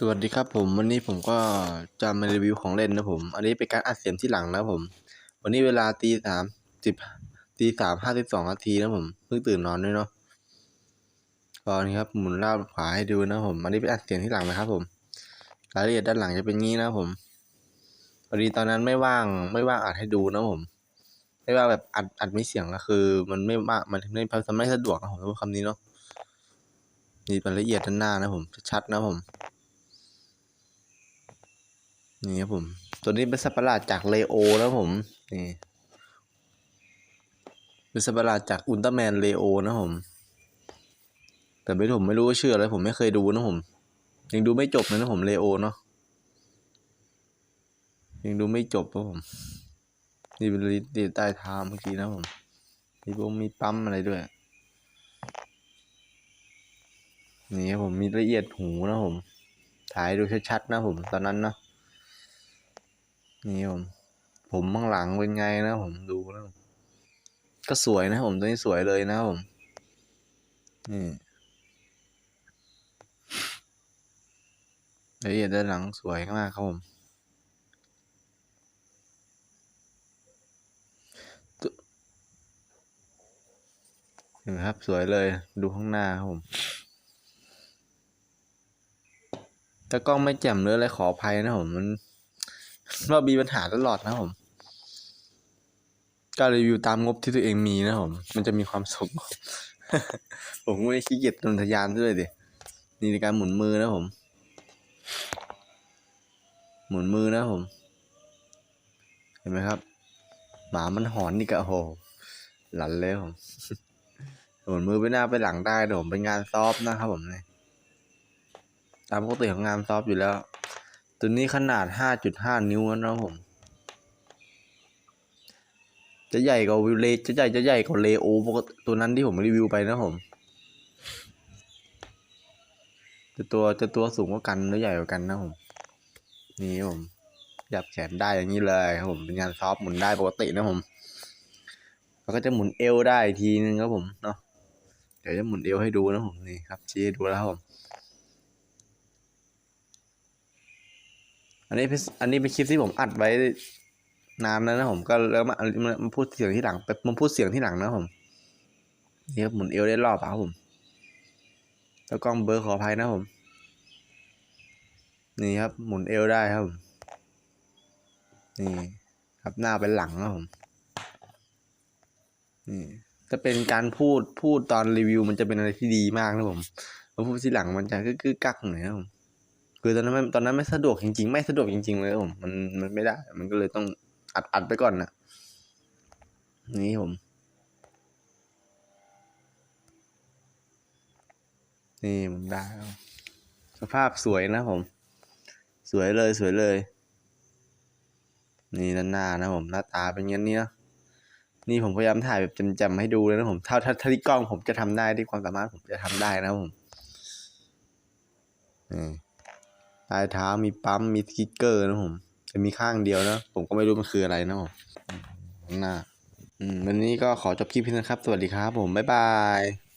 สวัสดีครับผมวันนี้ผมก็จะมารีวิวของเล่นนะผม อันนี้เป็นการอัดเสียงที่หลังนะผม วันนี้เวลาตีสามสิบตีสามห้าสิบสองนาทีนะผมเพิ่งตื่นนอนด้วยเนาะตอนนี้ครับหมุนรอบขวาให้ดูนะผม อันนี้เป็นอัดเสียงที่หลังนะครับผมรายละเอียดด้านหลังจะเป็นงี้นะผมพอดีตอนนั้นไม่ว่างไม่ว่างอัดให้ดูนะผม ไม่ว่าแบบอัดอัดไม่เสียงก็คือ มันไม่ว่ามันไม่ไม่สะดวกนะผมคำนี้เนาะนี่รายละเอียดด้านหน้านะผมชัดๆนะผม นี่ครับผม ตัวนี้เป็นสัตว์ประหลาดจากเลโอนะผม นี่ เป็นสัตว์ประหลาดจากอุลตร้าแมนเลโอนะผม แต่ไม่ผมไม่รู้ว่าชื่ออะไรผมไม่เคยดูนะผม ยังดูไม่จบเลยนะผมเลโอเนาะ ยังดูไม่จบนะผม นี่เป็นลิตใต้เท้าเมื่อกี้นะผม มีบงมีปั๊มอะไรด้วย นี่ครับผมมีละเอียดหูนะผมถ่ายดูชัดๆนะผมตอนนั้นเนาะ นี่ผม ผมข้างหลังเป็นไงนะผมดูนะก็สวยนะผมตัวนี้สวยเลยนะผมนี่ละเอียดด้านหลังสวยมากครับผมเห็นไหมครับสวยเลยดูข้างหน้าครับผม ถ้ากล้องไม่แจ่มเลยอะไรขออภัยนะผมมัน เรามีปัญหาตลอดนะผมก็รีวิวตามงบที่ตัวเองมีนะผม มันจะมีความสุข ผมก็ไม่ได้ขี้เกียจนทะยานด้วยดินี่ในการหมุนมือนะผม หมุนมือนะผม เห็นไหมครับ หมามันหอนนี่ก็โห หลันเลยผม หมุนมือไปหน้าไปหลังได้ผมเป็นงานซอฟต์นะครับผมเนี่ยตามปกติของงานซอฟต์อยู่แล้ว ตัวนี้ขนาด 5.5 นิ้วนะผม จะใหญ่กว่าวิวเลจะใหญ่จะใหญ่กว่าเลโอปกตัวนั้นที่ผมรีวิวไปนะผมจะตัวจะตัวสูงกว่ากันหรือใหญ่กว่ากันนะผมนี่ผมยับแขนได้อย่างนี้เลยครับผมเป็นงานซอฟหมุนได้ปกตินะผมแล้วก็จะหมุนเอวได้ทีนึงครับผมเนาะเดี๋ยวจะหมุนเอวให้ดูนะผมนี่ครับชี้ดูแล้วครับผม อันนี้เป็นอันนี้เป็นคลิปที่ผมอัดไว้นานแล้วนะผมก็แล้วมามาพูดเสียงที่หลังไปมาพูดเสียงที่หลังนะผมนี่ครับหมุนเอวได้รอบครับผม แล้วกล้องเบอร์ขออภัยนะผม นี่ครับ หมุนเอวได้ครับผมนี่ครับหน้าเป็นหลังนะผมนี่ถ้าเป็นการพูดพูดตอนรีวิวมันจะเป็นอะไรที่ดีมากนะผมมาพูดที่หลังมันจะกึกกักหน่อยนะผม คือตอนนั้นไม่ตอนนั้นไม่สะดวกจริง ๆ ไม่สะดวกจริง ๆ เลยผมมันมันไม่ได้ มันก็เลยต้องอัดอัดไปก่อนนะนี่ผม นี่มันได้แล้วสภาพสวยนะผม สวยเลยสวยเลย นี่ด้านหน้านะผมหน้าตาเป็นอย่างนี้นะนี่ผมพยายามถ่ายแบบจำๆให้ดูเลยนะผมถ้าถ้าถ้าที่กล้องผมจะทำได้ที่ความสามารถผมจะทำได้นะผมนี่ ปลายเท้ามีปั๊มมีสติ๊กเกอร์นะผมจะมีข้างเดียวนะ ผมก็ไม่รู้มันคืออะไรนะผมข้างหน้าอืมวันนี้ก็ขอจบคลิปเพียงเท่านี้นะครับ สวัสดีครับผม บ๊ายบาย